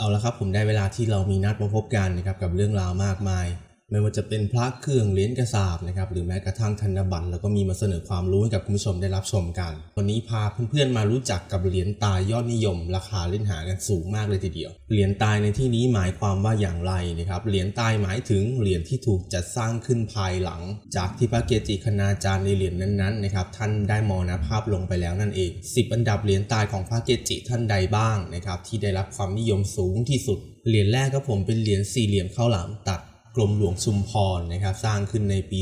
เอาละครับผมได้เวลาที่เรามีนัดมาพบกันนะครับกับเรื่องราวมากมาย ไม่ว่าจะเป็นพระเครื่องเหรียญกระสาบนะครับหรือแม้กระทั่งธนบัตรแล้วก็มีมาเสนอความรู้ให้กับคุณผู้ชมได้รับชมกัน วันนี้พาเพื่อนๆมารู้จักกับเหรียญตายยอดนิยม ราคาเล่นหากันสูงมากเลยทีเดียว เหรียญตายในที่นี้หมายความว่าอย่างไรนะครับเหรียญตายหมายถึงเหรียญที่ถูกจัดสร้างขึ้นภายหลัง จากที่พระเกจิคณาจารย์ในเหรียญนั้นๆนะครับท่านได้มรณภาพลงไปแล้วนั่นเอง 10 อันดับเหรียญตายของพระเกจิท่านใดบ้างนะครับที่ได้รับความนิยมสูงที่สุดเหรียญแรกครับผมเป็นเหรียญสี่เหลี่ยมข้าวหลามตัด กรมหลวงชุมพรนะครับสร้างขึ้นในปี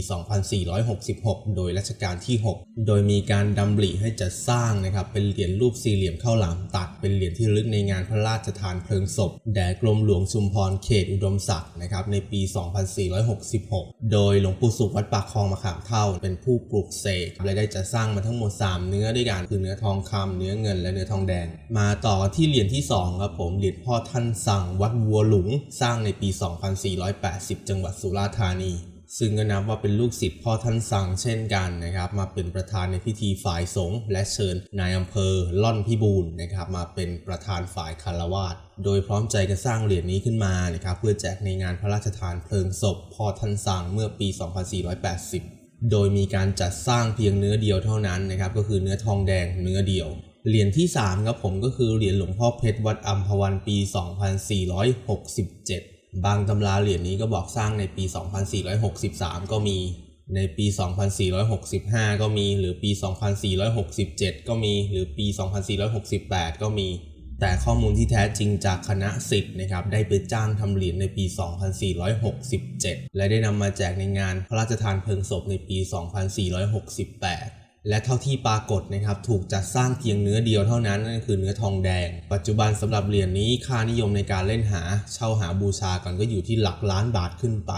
2466 โดยรัชกาลที่ 6 โดยมีการดำริให้จัดสร้างนะครับเป็นเหรียญรูปสี่เหลี่ยมข้าวหลามตัดเป็นเหรียญที่ระลึกในงานพระราชทานเพลิงศพแด่กรมหลวงชุมพรเขตอุดมศักดิ์นะครับในปี 2466 โดยหลวงปู่สุขวัดปากคลองมะขามเท่า เป็นผู้ปลูกเสกและได้จัดสร้างมาทั้งหมด 3 เนื้อด้วยกันคือเนื้อทองคำเนื้อเงินและเนื้อทองแดง มาต่อที่เหรียญที่2ครับผมเหรียญพ่อท่านสั่งวัดวัวหลุงสร้างในปี 2480จังหวัดสุราษฎร์ธานี ซึ่งก็นับว่าเป็นลูกศิษย์พ่อท่านสังเช่นกันนะครับ มาเป็นประธานในพิธีฝ่ายสงฆ์และเชิญนายอำเภอล่อนพิบูลนะครับ มาเป็นประธานฝ่ายคารวาสโดยพร้อมใจกันสร้างเหรียญนี้ขึ้นมานะครับเพื่อแจกในงานพระราชทานเพลิงศพพ่อท่านสังเมื่อปี 2480 โดยมีการจัดสร้างเพียงเนื้อเดียวเท่านั้นนะครับก็คือเนื้อทองแดงเนื้อเดียวเหรียญที่3ครับผมก็คือเหรียญหลวงพ่อเพชรวัดอัมพวันปี 2467 บางตำราเหรียญนี้ก็บอกสร้างในปี 2463 ก็มี ในปี 2465 ก็มี หรือปี 2467 ก็มี หรือปี 2468 ก็มี แต่ข้อมูลที่แท้จริงจากคณะสิทธิ์นะครับ ได้ไปจ้างทำเหรียญในปี 2467 และได้นำมาแจกในงานพระราชทานเพลิงศพในปี 2468 และเท่าที่ปรากฏนะครับ ถูกจัดสร้างเพียงเนื้อเดียวเท่านั้นนั่นคือเนื้อทองแดง ปัจจุบันสำหรับเหรียญนี้ค่านิยมในการเล่นหา เช่าหาบูชากันก็อยู่ที่หลักล้านบาทขึ้นไป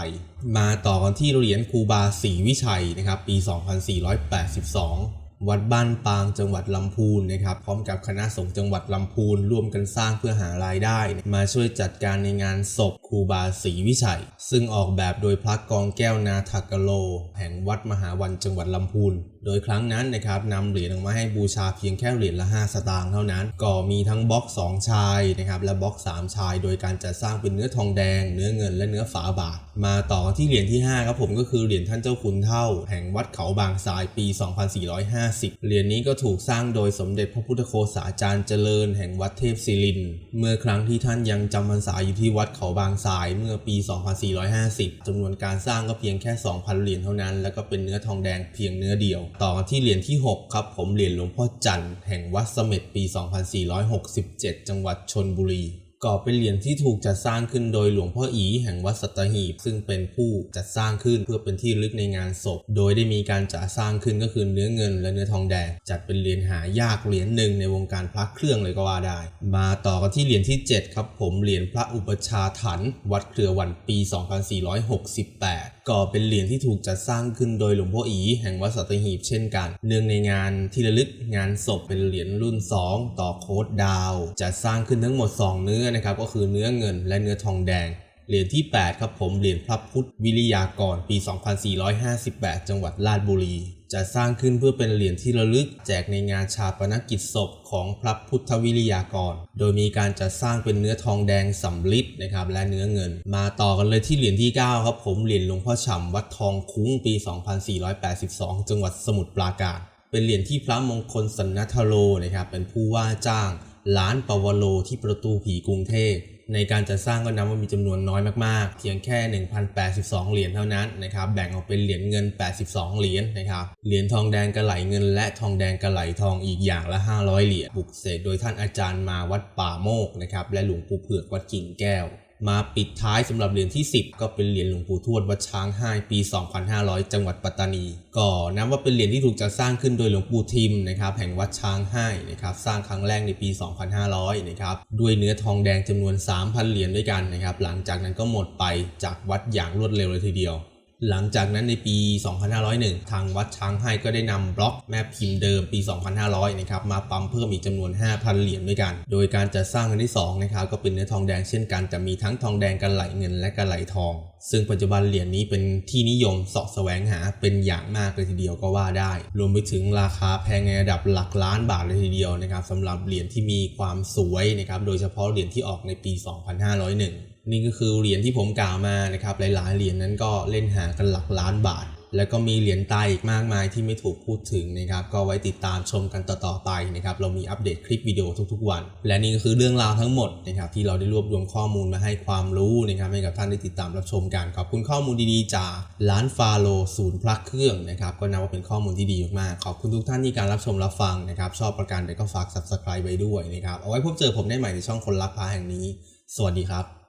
มาต่อกันที่เหรียญครูบาศรีวิชัยนะครับปี 2482วัดบ้านปางจังหวัดลำพูนนะครับพร้อมกับคณะสงฆ์จังหวัดลำพูนร่วมกันสร้างเพื่อหารายได้ มาช่วยจัดการในงานศพครูบาศรีวิชัย ซึ่งออกแบบโดยพระกองแก้วนาทักกโล แห่งวัดมหาวันจังหวัดลำพูนโดยครั้งนั้นนะครับนำเหรียญออกมาให้บูชาเพียงแค่เหรียญละ 5 สตางค์เท่านั้น ก็มีทั้งบล็อก 2 ชายนะครับและบล็อก 3 ชาย โดยการจัดสร้างเป็นเนื้อทองแดง เนื้อเงินและเนื้อฝาบาท มาต่อที่เหรียญที่ 5 ครับผมก็คือเหรียญท่านเจ้าคุณเท่า แห่งวัดเขาบางทรายปี 2450 เหรียญนี้ก็ถูกสร้างโดยสมเด็จพระพุทธโฆษาจารย์เจริญ แห่งวัดเทพศิริน เมื่อครั้งที่ท่านยังจำพรรษาอยู่ที่วัดเขาบางทรายเมื่อปี 2450จำนวนการสร้างก็เพียงแค่ 2,000 เหรียญเท่านั้น แล้วก็เป็นเนื้อทองแดงเพียงเนื้อเดียวต่อที่เหรียญที่ 6 ครับ ผมเหรียญหลวงพ่อจันทร์แห่งวัดเสม็ดปี 2467 จังหวัดชนบุรี ก็เป็นเหรียญที่ถูกจัดสร้างขึ้นโดยหลวงพ่ออีแห่งวัดสัตหีบ ซึ่งเป็นผู้จัดสร้างขึ้นเพื่อเป็นที่ลึกในงานศพ โดยได้มีการจัดสร้างขึ้นก็คือเนื้อเงิน และเนื้อทองแดง จัดเป็นเหรียญหายากเหรียญหนึ่งในวงการพระเครื่องเลยก็ว่าได้ มาต่อกันที่เหรียญที่ 7 ครับผมเหรียญพระอุปชาถัน วัดเครือวันปี 2468ก็เป็นเหรียญที่ถูกจัดสร้างขึ้นโดยหลวงพ่ออีแห่งวัดสัตหีบเช่นกัน เนื่องในงานที่ระลึกงานศพเป็นเหรียญรุ่น 2 ต่อโค้ดดาวจัดสร้างขึ้นทั้งหมด 2 เนื้อนะครับก็คือเนื้อเงินและเนื้อทองแดง เหรียญที่ 8 ครับผมเหรียญพระพุทธวิริยากรปี 2458 จังหวัดราชบุรี จะสร้างขึ้นเพื่อเป็นเหรียญที่ระลึกแจกในงานชาปนกิจศพของพระพุทธวิริยากร โดยมีการจัดสร้างเป็นเนื้อทองแดงสำริดนะครับและเนื้อเงิน มาต่อกันเลยที่เหรียญที่ 9 ครับผมเหรียญหลวงพ่อฉ่ำวัดทองคุ้งปี 2482 จังหวัดสมุทรปราการเป็นเหรียญที่พระมงคลสันนัทโลนะครับเป็นผู้ว่าจ้าง ร้านปวโลที่ประตูผีกรุงเทพในการจัดสร้างก็นับว่ามีจำนวนน้อยมากๆ เพียงแค่ 1,082 เหรียญเท่านั้นนะครับ แบ่งออกเป็นเหรียญเงิน 82 เหรียญนะครับ เหรียญทองแดงกระไหลเงิน และทองแดงกระไหลทองอีกอย่างละ 500 เหรียญปลุกเสกโดยท่านอาจารย์มาวัดป่าโมกนะครับ และหลวงปู่เผือกวัดกิ่งแก้ว มาปิดท้ายสำหรับเหรียญที่ 10 ก็เป็นเหรียญหลวงปู่ทวดวัดช้างให้ปี 2500 จังหวัดปัตตานี ก็นับว่าเป็นเหรียญที่ถูกจัดสร้างขึ้นโดยหลวงปู่ทิมนะครับแห่งวัดช้างให้นะครับสร้างครั้งแรกในปี 2500 นะครับด้วยเนื้อทองแดงจำนวน 3,000 เหรียญด้วยกันนะครับหลังจากนั้นก็หมดไปจากวัดอย่างรวดเร็วเลยทีเดียว หลังจากนั้นในปี 2501 ทางวัดช้างให้ก็ได้นำบล็อกแม่พิมพ์เดิมปี 2500 นะครับมาปั๊มเพิ่มอีกจำนวน 5,000 เหรียญด้วยกัน โดยการจัดสร้างครั้งที่2นะครับก็เป็นเนื้อทองแดงเช่นกันแต่มีทั้งทองแดงกันไหลเงินและกันไหลทอง ซึ่งปัจจุบันเหรียญนี้เป็นที่นิยมสาะแสวงหาเป็นอย่างมากเลยทีเดียวก็ว่าได้ รวมไปถึงราคาแพงในระดับหลักล้านบาทเลยทีเดียวนะครับสำหรับเหรียญที่มีความสวยนะครับโดยเฉพาะเหรียญที่ออกในปี 2501 นี่ก็คือเหรียญที่ผมกล่าวมานะครับหลายๆเหรียญนั้นก็เล่นหากันหลักล้านบาท แล้วก็มีเหรียญตายอีกมากมายที่ไม่ถูกพูดถึงนะครับก็ไว้ติดตามชมกันต่อๆไปนะครับเรามีอัปเดตคลิปวิดีโอทุกๆวัน และนี่ก็คือเรื่องราวทั้งหมดนะครับที่เราได้รวบรวมข้อมูลมาให้ความรู้นะครับให้กับท่านได้ติดตามรับชมกันขอบคุณข้อมูลดีๆจากร้านฟาโลศูนย์พลักเครื่องนะครับก็นับว่าเป็นข้อมูลที่ดีมากๆขอบคุณทุกท่านที่การรับชมรับฟังนะครับชอบประการใดก็ฝาก subscribe ไว้ด้วยนะครับเอาไว้พบเจอผมได้ใหม่ในช่องคนรักพาแห่งนี้ สวัสดีครับ